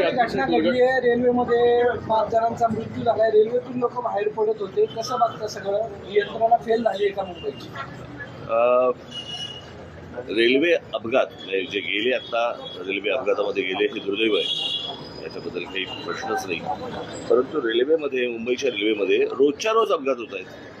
घटना घडली आहे. रेल्वेमध्ये पाच जणांचा मृत्यू झालाय रेल्वेतून लोक बाहेर पडत होते. कसं बघता सगळं? यंत्रणा फेल झाली आहे का मुंबईची? रेल्वे अपघात म्हणजे जे गेले आता रेल्वे अपघातामध्ये गेले हे दुर्दैव आहे. याच्याबद्दल काही प्रश्नच नाही. परंतु रेल्वेमध्ये मुंबईच्या रेल्वेमध्ये रोजच्या रोज अपघात होत आहेत.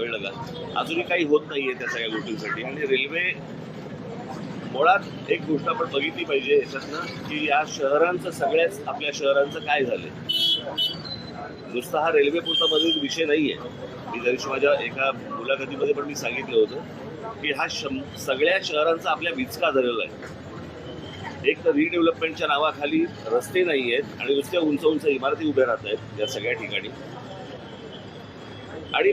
कळलं अजूनही काही होत नाहीये त्या सगळ्या गोष्टींसाठी. आणि रेल्वे मुळात एक गोष्ट आपण बघितली पाहिजे याच्यातनं की या शहरांचं सगळ्याच आपल्या शहरांचं काय झालंय? नुसता हा रेल्वे पुरता मधील विषय नाहीये. मी जरी माझ्या एका मुलाखतीमध्ये पण मी सांगितलं होतं की हा शं सगळ्या शहरांचा आपल्या विचका झालेला आहे. एक तर रिडेव्हलपमेंटच्या नावाखाली रस्ते नाही आहेत आणि नुसत्या उंच उंच इमारती उभ्या राहत आहेत या सगळ्या ठिकाणी. आणि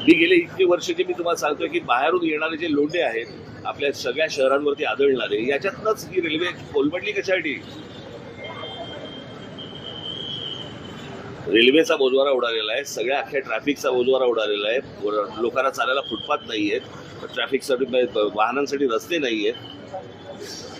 मी गेले इतके वर्ष जे मी तुम्हाला सांगतोय की बाहेरून येणारे जे लोंढे आहेत आपल्या सगळ्या शहरांवरती आदळणारे याच्यातनंच ही रेल्वे कोलमडली कशासाठी? रेल्वेचा बोजवारा उडालेला आहे सगळ्या अख्ख्या ट्रॅफिकचा बोजवारा उडालेला आहे. लोकांना चालायला फुटपाथ नाही आहेत ट्रॅफिकसाठी वाहनांसाठी रस्ते नाही आहेत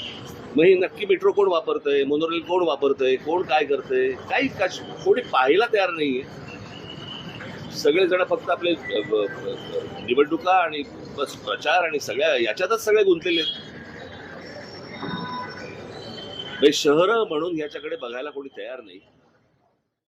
मग हे नक्की मेट्रो कोण वापरतंय? मोनोरेल कोण वापरतंय? कोण काय करतंय? काही कोणी पाहायला तयार नाहीये. सगळेजण फक्त आपले निवडणुका आणि बस प्रचार आणि सगळ्या याच्यातच सगळे गुंतलेले आहेत. म्हणजे शहरं म्हणून याच्याकडे बघायला कोणी तयार नाही.